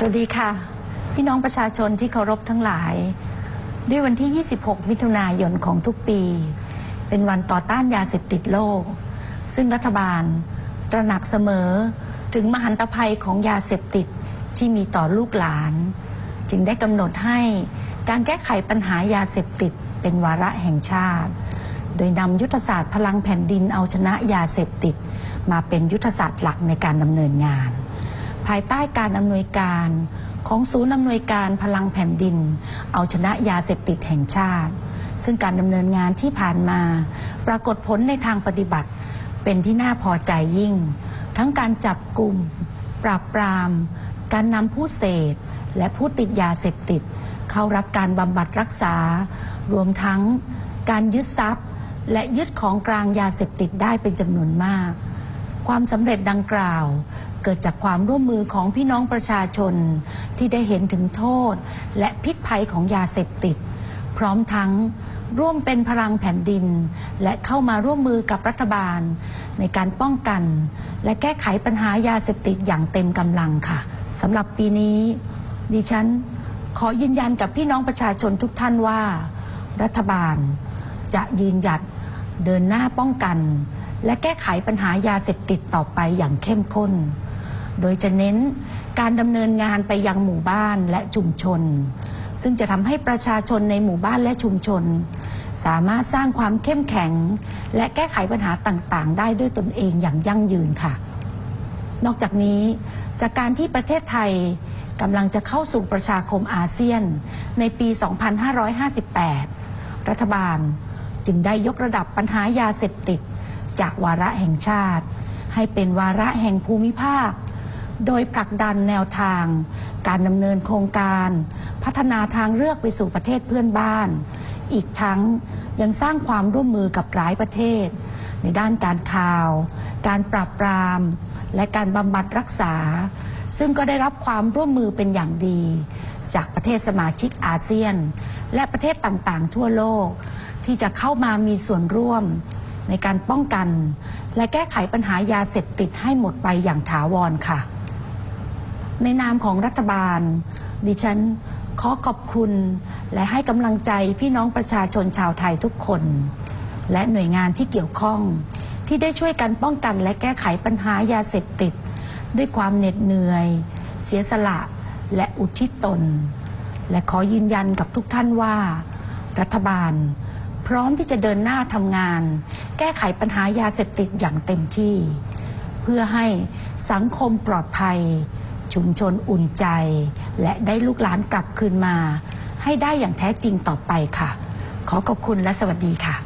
สวัสดีค่ะ พี่น้องประชาชนที่เคารพทั้งหลาย ด้วยวันที่ 26 มิถุนายนของทุกปี เป็นวันต่อต้านยาเสพติดโลก ซึ่งรัฐบาลตระหนักเสมอถึงมหันตภัยของยาเสพติดที่มีต่อลูกหลาน จึงได้กำหนดให้การแก้ไขปัญหายาเสพติดเป็นวาระแห่งชาติ โดยนำยุทธศาสตร์พลังแผ่นดินเอาชนะยาเสพติด มาเป็นยุทธศาสตร์หลักในการดำเนินงาน ภายใต้การอำนวยการของศูนย์อำนวยการพลังแผ่นดิน เอาชนะยาเสพติดแห่งชาติ ซึ่งการดำเนินงานที่ผ่านมา ปรากฏผลในทางปฏิบัติ เป็นที่น่าพอใจยิ่ง ทั้งการจับกลุ่ม ปราบปราม การนำผู้เสพ และผู้ติดยาเสพติด เข้ารับการบำบัดรักษา รวมทั้งการยึดทรัพย์ และยึดของกลางยาเสพติดได้เป็นจำนวนมาก ความสำเร็จดังกล่าว เกิดจากความร่วมมือของพี่น้องประชาชนที่ได้เห็นถึงโทษ และพิษภัยของยาเสพติด พร้อมทั้งร่วมเป็นพลังแผ่นดิน และเข้ามาร่วมมือกับรัฐบาล ในการป้องกัน และแก้ไขปัญหายาเสพติดอย่างเต็มกำลังค่ะสำหรับปีนี้ ดิฉันขอยืนยันกับพี่น้องประชาชนทุกท่านว่า รัฐบาลจะยืนหยัดเดินหน้าป้องกัน และแก้ไขปัญหายาเสพติดต่อไปอย่างเข้มข้น โดยจะเน้นการดำเนินงานไปยังหมู่บ้านและชุมชน ซึ่งจะทำให้ประชาชนในหมู่บ้านและชุมชน สามารถสร้างความเข้มแข็ง และแก้ไขปัญหาต่างๆ ได้ด้วยตนเองอย่างยั่งยืนค่ะ นอกจากนี้จากการที่ประเทศไทยกำลังจะเข้าสู่ประชาคมอาเซียนในปี 2558 รัฐบาลจึงได้ยกระดับปัญหายาเสพติด จากวาระแห่งชาติ ให้เป็นวาระแห่งภูมิภาค โดยผลักดันแนวทาง การดำเนินโครงการ พัฒนาทางเลือกไปสู่ประเทศเพื่อนบ้าน อีกทั้งยังสร้างความร่วมมือกับหลายประเทศ ในด้านการข่าว การปราบปราม และการบำบัดรักษา ซึ่งก็ได้รับความร่วมมือเป็นอย่างดี จากประเทศสมาชิกอาเซียน และประเทศต่างๆ ทั่วโลก ที่จะเข้ามามีส่วนร่วม ในการป้องกัน และแก้ไขปัญหายาเสพติดให้หมดไปอย่างถาวรค่ะ ในนามของรัฐบาล ดิฉันขอขอบคุณ และให้กำลังใจพี่น้องประชาชนชาวไทยทุกคน และหน่วยงานที่เกี่ยวข้อง ที่ได้ช่วยกันป้องกันและแก้ไขปัญหายาเสพติด ด้วยความเหน็ดเหนื่อย เสียสละและอุทิศตน และขอยืนยันกับทุกท่านว่า รัฐบาล พร้อมที่จะเดินหน้าทำงาน แก้ไขปัญหายาเสพติดอย่างเต็มที่ เพื่อให้สังคมปลอดภัย ชุมชนอุ่นใจ และได้ลูกหลานกลับคืนมา ให้ได้อย่างแท้จริงต่อไปค่ะ ขอขอบคุณและสวัสดีค่ะ